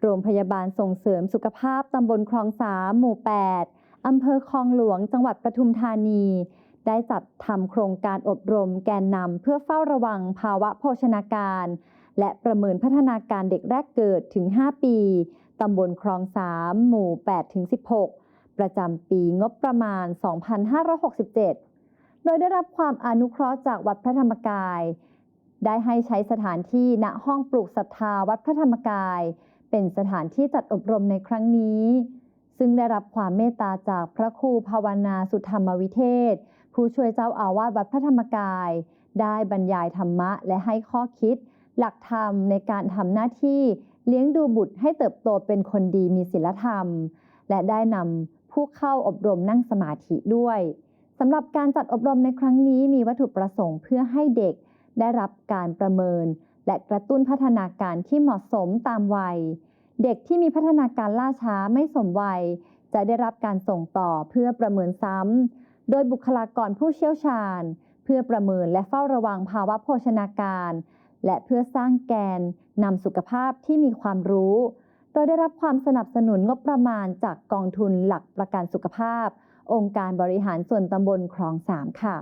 โรงพยาบาลส่งเสริมสุขภาพตำบลคลองสามหมู่ 8 อำเภอคลองหลวง จังหวัดปทุมธานี ได้จัดทำโครงการอบรมแกนนำเพื่อเฝ้าระวังภาวะโภชนาการ และประเมินพัฒนาการเด็กแรกเกิดถึง 5 ปี ตำบลคลอง3หมู่8ถึง16 ประจำปีงบประมาณ 2567 โดยได้รับความอนุเคราะห์จากวัดพระธรรมกาย ได้ให้ใช้สถานที่ณห้องปลูกศรัทธาวัดพระธรรมกาย เป็นสถานที่จัดอบรมในครั้งนี้ ซึ่งได้รับความเมตตาจากพระครูภาวนาสุธรรมวิเทศ ผู้ช่วยเจ้าอาวาสวัดพระธรรมกาย ได้บรรยายธรรมะและให้ข้อคิด หลักธรรมในการทำหน้าที่เลี้ยงดูบุตรให้เติบโตเป็นคนดีมีศีลธรรม และได้นำผู้เข้าอบรมนั่งสมาธิด้วยสำหรับการจัดอบรมในครั้งนี้มีวัตถุประสงค์เพื่อให้เด็กได้รับการประเมิน และกระตุ้นพัฒนาการที่เหมาะสมตามวัย เด็กที่มีพัฒนาการล่าช้าไม่สมวัย จะได้รับการส่งต่อเพื่อประเมินซ้ำ โดยบุคลากรผู้เชี่ยวชาญ เพื่อประเมินและเฝ้าระวังภาวะโภชนาการ และเพื่อสร้างแกนนำสุขภาพที่มีความรู้ โดยได้รับความสนับสนุนงบประมาณจากกองทุนหลักประกันสุขภาพ องค์การบริหารส่วนตำบลคลองสามค่ะ